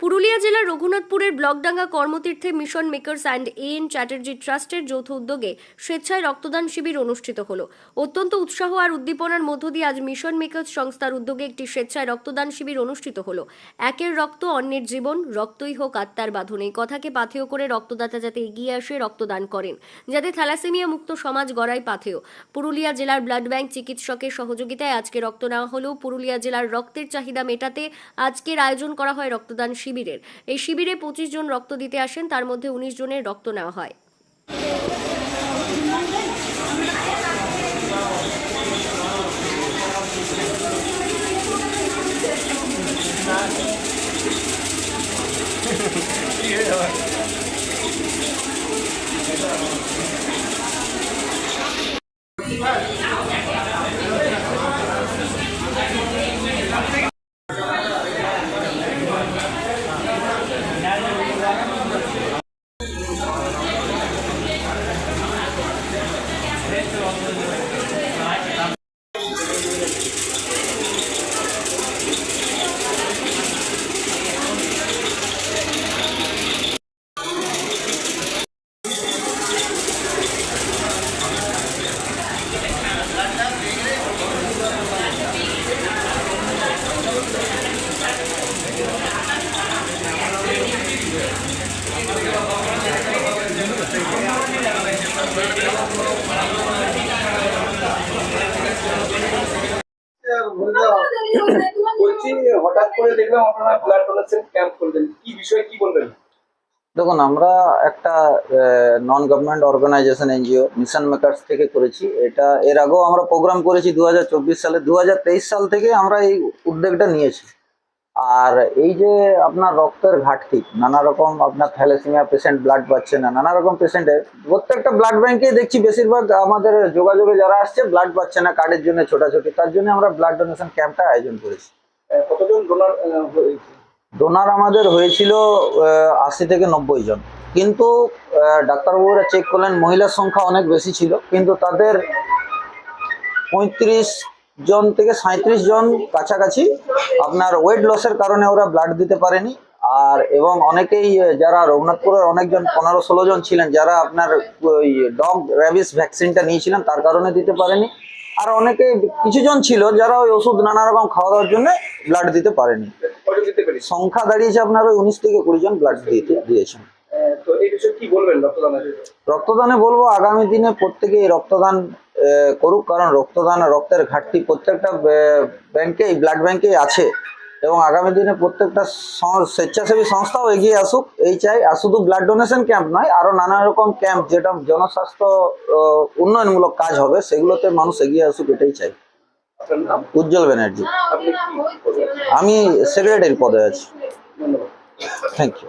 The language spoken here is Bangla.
জেলার রঘুনাথপুরের ব্লকডাঙ্গা কর্মতীর্থে mission makers and A N Chatterjee ট্রাস্টের যৌথ উদ্যোগে স্বেচ্ছায় রক্তদান শিবির অনুষ্ঠিত হল। অত্যন্ত উৎসাহ আর উদ্দীপনার মধ্য দিয়ে আজ মিশন মেকার্স সংস্থার উদ্যোগে একটি স্বেচ্ছায় রক্তদান শিবির অনুষ্ঠিত হল। একের রক্ত, অন্যের জীবন, রক্তই হোক আত্মার বাঁধন। এই কথাকে পাথেয় করে রক্তদাতা যাতে এগিয়ে আসে, রক্তদান করেন। যাতে থ্যালাসেমিয়া মুক্ত সমাজ গড়াই পাথেয়। পুরুলিয়া জেলার ব্লাড ব্যাংক চিকিৎসকের সহযোগিতায় আজকে রক্ত নেওয়া হলেও পুরুলিয়া জেলার রক্তের চাহিদা মেটাতে আজকের আয়োজন করা হয় রক্তদান শিবিরের। এই শিবিরে পঁচিশ জন রক্ত দিতে আসেন, তার মধ্যে উনিশ জনের রক্ত নেওয়া হয়। দেখুন, আমরা একটা non government organization NGO mission makers থেকে করেছি। এটা এর আগেও আমরা প্রোগ্রাম করেছি দু হাজার চব্বিশ সালে। দু হাজার তেইশ সাল থেকে আমরা এই উদ্যোগটা নিয়েছি। আর এই যে আপনার রক্তের ঘাটতি নানা রকম আপনার থ্যালাসেমিয়া পেশেন্ট ব্লাড পাচ্ছে না নানা রকম পেশেন্টের প্রত্যেকটা ব্লাড ব্যাংকে দেখছি বেশিরভাগ আমাদের যোগাযোগে যারা আসছে ব্লাড পাচ্ছে না কার্ডের জন্য ছোটাছুটি তার জন্য আমরা ব্লাড ডোনেশন ক্যাম্পটা আয়োজন করেছি। কতজন ডোনার ডোনার আমাদের হয়েছিল আশি থেকে নব্বই জন। কিন্তু ডাক্তারবাবুরা চেক করলেন মহিলার সংখ্যা অনেক বেশি ছিল কিন্তু তাদের পঁয়ত্রিশ জন থেকে সাঁত্রিশ জন কাছাকাছি। আপনার ওয়েট লসের কারণে ওরা ব্লাড দিতে পারেনি। আর এবং অনেকেই যারা রঘুনাথপুরের অনেকজন পনেরো ষোলো জন ছিলেন যারা আপনার ওই ডগ র্যাবিস ভ্যাকসিনটা নিয়েছিলেন তার কারণে দিতে পারেনি। আর অনেকে কিছুজন ছিল যারা ওই ওষুধ নানা রকম খাওয়া দাওয়ার জন্য ব্লাড দিতে পারেনি। সংখ্যা দাঁড়িয়েছে আপনার ওই উনিশ থেকে কুড়ি জন ব্লাড দিতে দিয়েছেন। রক্তদানের রক্তদানে বলব আগামী দিনে প্রত্যেকে এই রক্তদান করুক কারণ রক্তদান রক্তের ঘাটতি প্রত্যেকটা ব্যাংকে ব্লাড ব্যাংকে আছে। এবং আগামী দিনে প্রত্যেকটা স্বেচ্ছাসেবী সংস্থাও এগিয়ে আসুক এই চাই। আর শুধু ব্লাড ডোনেশন ক্যাম্প নয় আরও নানা রকম ক্যাম্প যেটা জনস্বাস্থ্য উন্নয়নমূলক কাজ হবে সেগুলোতে মানুষ এগিয়ে আসুক এটাই চাই। উজ্জ্বল ব্যানার্জি। আমি সেক্রেটারি পদে আছি। Thank you